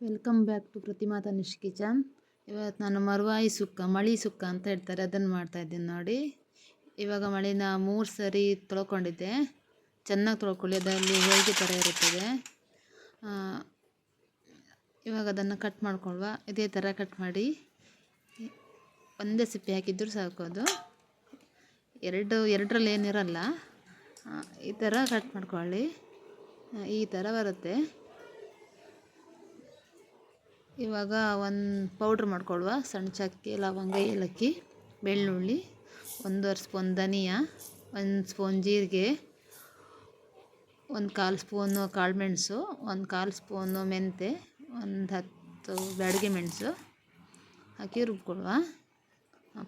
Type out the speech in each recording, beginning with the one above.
Welcome back to Pratima Tanish kitchen ಇವತ್ತು ನಾನು ಮರುವಾಯಿ ಸುಕ್ಕ, ಮಳಿ ಸುಕ್ಕ ಅಂತ ಹೇಳ್ತಾರೆ ಅದನ್ನು ಮಾಡ್ತಾ ಇದ್ದೀನಿ ನೋಡಿ. ಇವಾಗ ಮಳಿನ ಮೂರು ಸರಿ ತೊಳ್ಕೊಂಡಿದ್ದೆ. ಚೆನ್ನಾಗಿ ತೊಳ್ಕೊಳ್ಳಿ, ಅದರಲ್ಲಿ ಹೋಳಿಗೆ ಥರ ಇರುತ್ತದೆ. ಇವಾಗ ಅದನ್ನು ಕಟ್ ಮಾಡ್ಕೊಳ್ವ. ಇದೇ ಥರ ಕಟ್ ಮಾಡಿ. ಒಂದೇ ಸಿಪ್ಪೆ ಹಾಕಿದ್ರು ಸಾಕು ಅದು. ಎರಡು ಎರಡರಲ್ಲಿ ಏನಿರಲ್ಲ ಈ ಥರ ಕಟ್ ಮಾಡ್ಕೊಳ್ಳಿ. ಈ ಥರ ಬರುತ್ತೆ. ಇವಾಗ ಒಂದು ಪೌಡ್ರ್ ಮಾಡ್ಕೊಳ್ವ. ಸಣ್ಣ ಚಕ್ಕೆ, ಲವಂಗ, ಏಲಕ್ಕಿ, ಬೆಳ್ಳುಳ್ಳಿ, ಒಂದುವರೆ ಸ್ಪೂನ್ ಧನಿಯಾ, ಒಂದು ಸ್ಪೂನ್ ಜೀರಿಗೆ, ಒಂದು ಕಾಲು ಸ್ಪೂನು ಕಾಳುಮೆಣಸು ಒಂದು ಕಾಲು ಸ್ಪೂನು ಮೆಂತೆ, ಒಂದು ಹತ್ತು ಬ್ಯಾಡಿಗೆ ಮೆಣಸು ಹಾಕಿ ರುಬ್ಕೊಳ್ವ.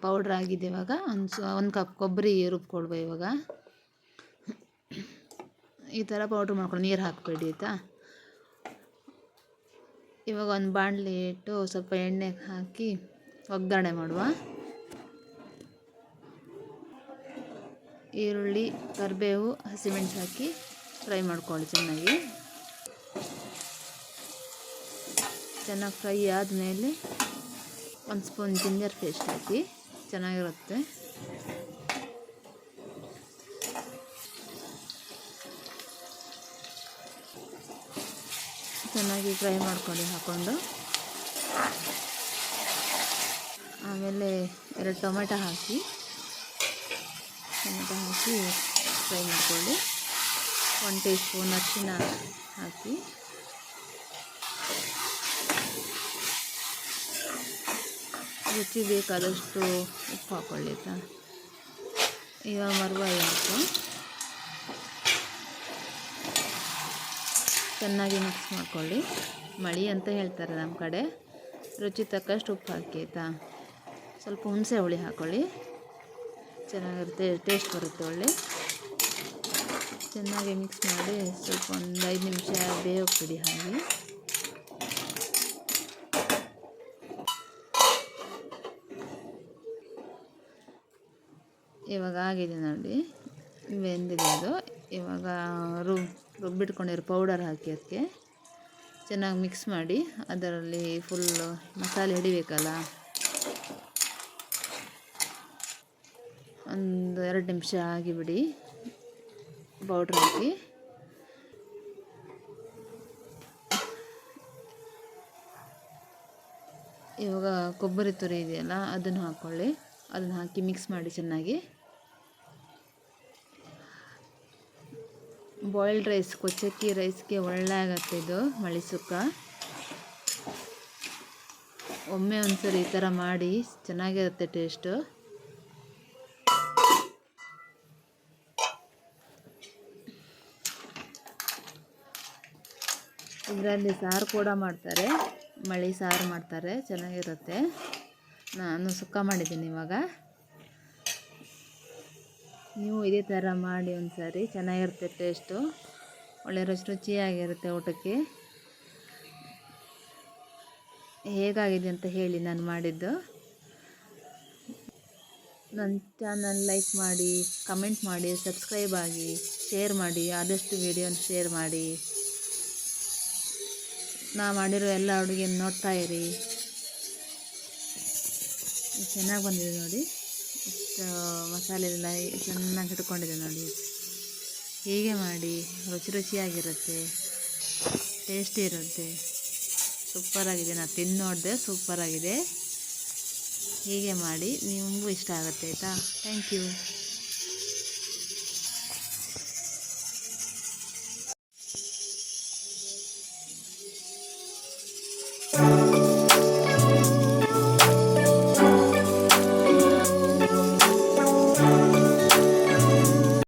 ಪೌಡ್ರ್ ಆಗಿದೆ ಇವಾಗ. ಒಂದು ಒಂದು ಕಪ್ ಕೊಬ್ಬರಿ ರುಬ್ಕೊಳ್ವ ಇವಾಗ. ಈ ಥರ ಪೌಡ್ರ್ ಮಾಡ್ಕೊಳ್ಳಿ ನೀರು ಹಾಕಬೇಡಿ ಆಯಿತಾ? ಇವಾಗ ಒಂದು ಬಾಣಲಿ ಇಟ್ಟು ಸ್ವಲ್ಪ ಎಣ್ಣೆ ಹಾಕಿ ಒಗ್ಗರಣೆ ಮಾಡುವ. ಈರುಳ್ಳಿ, ಕರಿಬೇವು, ಹಸಿಮೆಣಸು ಹಾಕಿ ಫ್ರೈ ಮಾಡ್ಕೊಳ್ಳಿ ಚೆನ್ನಾಗಿ. ಚೆನ್ನಾಗಿ ಫ್ರೈ ಆದಮೇಲೆ ಒಂದು ಸ್ಪೂನ್ ಜಿಂಜರ್ ಪೇಸ್ಟ್ ಹಾಕಿ ಚೆನ್ನಾಗಿರುತ್ತೆ. ಚೆನ್ನಾಗಿ ಫ್ರೈ ಮಾಡ್ಕೊಳ್ಳಿ ಹಾಕ್ಕೊಂಡು, ಆಮೇಲೆ ಎರಡು ಟೊಮೆಟೊ ಹಾಕಿ ಟೊಮೆಟೊ ಹಾಕಿ ಫ್ರೈ ಮಾಡ್ಕೊಳ್ಳಿ. ಒನ್ ಟೀ ಸ್ಪೂನ್ ಅರಿಶಿನ ಹಾಕಿ. ರುಚಿ ಬೇಕಾದಷ್ಟು ಉಪ್ಪು ಹಾಕ್ಕೊಳ್ಳಿ ಆಯಿತಾ? ಇವಾಗ ಮರುಬಾಯಿ ಹಾಕು ಚೆನ್ನಾಗಿ ಮಿಕ್ಸ್ ಮಾಡ್ಕೊಳ್ಳಿ. ಮಳಿ ಅಂತ ಹೇಳ್ತಾರೆ ನಮ್ಮ ಕಡೆ. ರುಚಿ ತಕ್ಕಷ್ಟು ಉಪ್ಪು ಹಾಕಿ, ಆಯಿತಾ? ಸ್ವಲ್ಪ ಹುಣಸೆ ಹುಳಿ ಹಾಕ್ಕೊಳ್ಳಿ ಚೆನ್ನಾಗಿರುತ್ತೆ ಟೇಸ್ಟ್ ಬರುತ್ತೆ ಒಳ್ಳೆ. ಚೆನ್ನಾಗಿ ಮಿಕ್ಸ್ ಮಾಡಿ ಸ್ವಲ್ಪ ಒಂದು ಐದು ನಿಮಿಷ ಬೇಯೋಕೆ ಬಿಡಿ ಹಾಗೆ ಇವಾಗ ಆಗಿದೆ ನೋಡಿ. ಬೆಂದಿದೆ ಅದು. ಇವಾಗ ರುಬ್ ರುಬ್ಬಿಟ್ಕೊಂಡಿರೋ ಪೌಡರ್ ಹಾಕಿ ಅದಕ್ಕೆ ಚೆನ್ನಾಗಿ ಮಿಕ್ಸ್ ಮಾಡಿ ಅದರಲ್ಲಿ ಫುಲ್ಲು ಮಸಾಲೆ ಹಿಡಿಬೇಕಲ್ಲ. ಒಂದು ಎರಡು ನಿಮಿಷ ಆಗಿಬಿಡಿ. ಪೌಡ್ರ್ ಹಾಕಿ. ಇವಾಗ ಕೊಬ್ಬರಿ ತುರಿ ಇದೆಯಲ್ಲ, ಅದನ್ನು ಹಾಕ್ಕೊಳ್ಳಿ. ಅದನ್ನು ಹಾಕಿ ಮಿಕ್ಸ್ ಮಾಡಿ ಚೆನ್ನಾಗಿ. ಬಾಯ್ಲ್ಡ್ ರೈಸ್ ಕೊಚ್ಚಕ್ಕಿ ರೈಸ್ಗೆ ಒಳ್ಳೆ ಆಗತ್ತೆ ಇದು ಮಳಿಸುಕ್ಕ ಒಮ್ಮೆ ಒಂದ್ಸರಿ ಈ ಥರ ಮಾಡಿ, ಚೆನ್ನಾಗಿರುತ್ತೆ ಟೇಸ್ಟು ಇದರಲ್ಲಿ ಸಾರು ಕೂಡ ಮಾಡ್ತಾರೆ, ಮಳಿ ಸಾರು ಮಾಡ್ತಾರೆ, ಚೆನ್ನಾಗಿರುತ್ತೆ. ನಾನು ಸುಕ್ಕ ಮಾಡಿದ್ದೀನಿ ಇವಾಗ. ನೀವು ಇದೇ ಥರ ಮಾಡಿ ಒಂದು ಸಾರಿ ಚೆನ್ನಾಗಿರುತ್ತೆ ಟೇಸ್ಟು. ಒಳ್ಳೆ ರುಚಿ ರುಚಿಯಾಗಿರುತ್ತೆ ಊಟಕ್ಕೆ. ಹೇಗಾಗಿದೆ ಅಂತ ಹೇಳಿ ನಾನು ಮಾಡಿದ್ದು. ನನ್ನ ಚಾನಲ್ ಲೈಕ್ ಮಾಡಿ ಕಮೆಂಟ್ ಮಾಡಿ ಸಬ್ಸ್ಕ್ರೈಬ್ ಆಗಿ ಶೇರ್ ಮಾಡಿ, ಆದಷ್ಟು ವಿಡಿಯೋನ ಶೇರ್ ಮಾಡಿ. ನಾ ಮಾಡಿರೋ ಎಲ್ಲ ಅಡುಗೆ ನೋಡ್ತಾ ಇರಿ. ಚೆನ್ನಾಗಿ ಬಂದಿದೆ ನೋಡಿ. ಇಷ್ಟು ಮಸಾಲೆ ಎಲ್ಲ ಚೆನ್ನಾಗಿ ಹಿಡ್ಕೊಂಡಿದೆ ನೋಡಿ. ಹೀಗೆ ಮಾಡಿ ರುಚಿ ರುಚಿಯಾಗಿರುತ್ತೆ ಟೇಸ್ಟಿ ಇರುತ್ತೆ. ಸೂಪರಾಗಿದೆ ನಾನು ತಿಂದು ನೋಡಿದೆ ಸೂಪರಾಗಿದೆ ಹೀಗೆ ಮಾಡಿ ನಿಮಗೂ ಇಷ್ಟ ಆಗುತ್ತೆ ಆಯಿತಾ? Thank you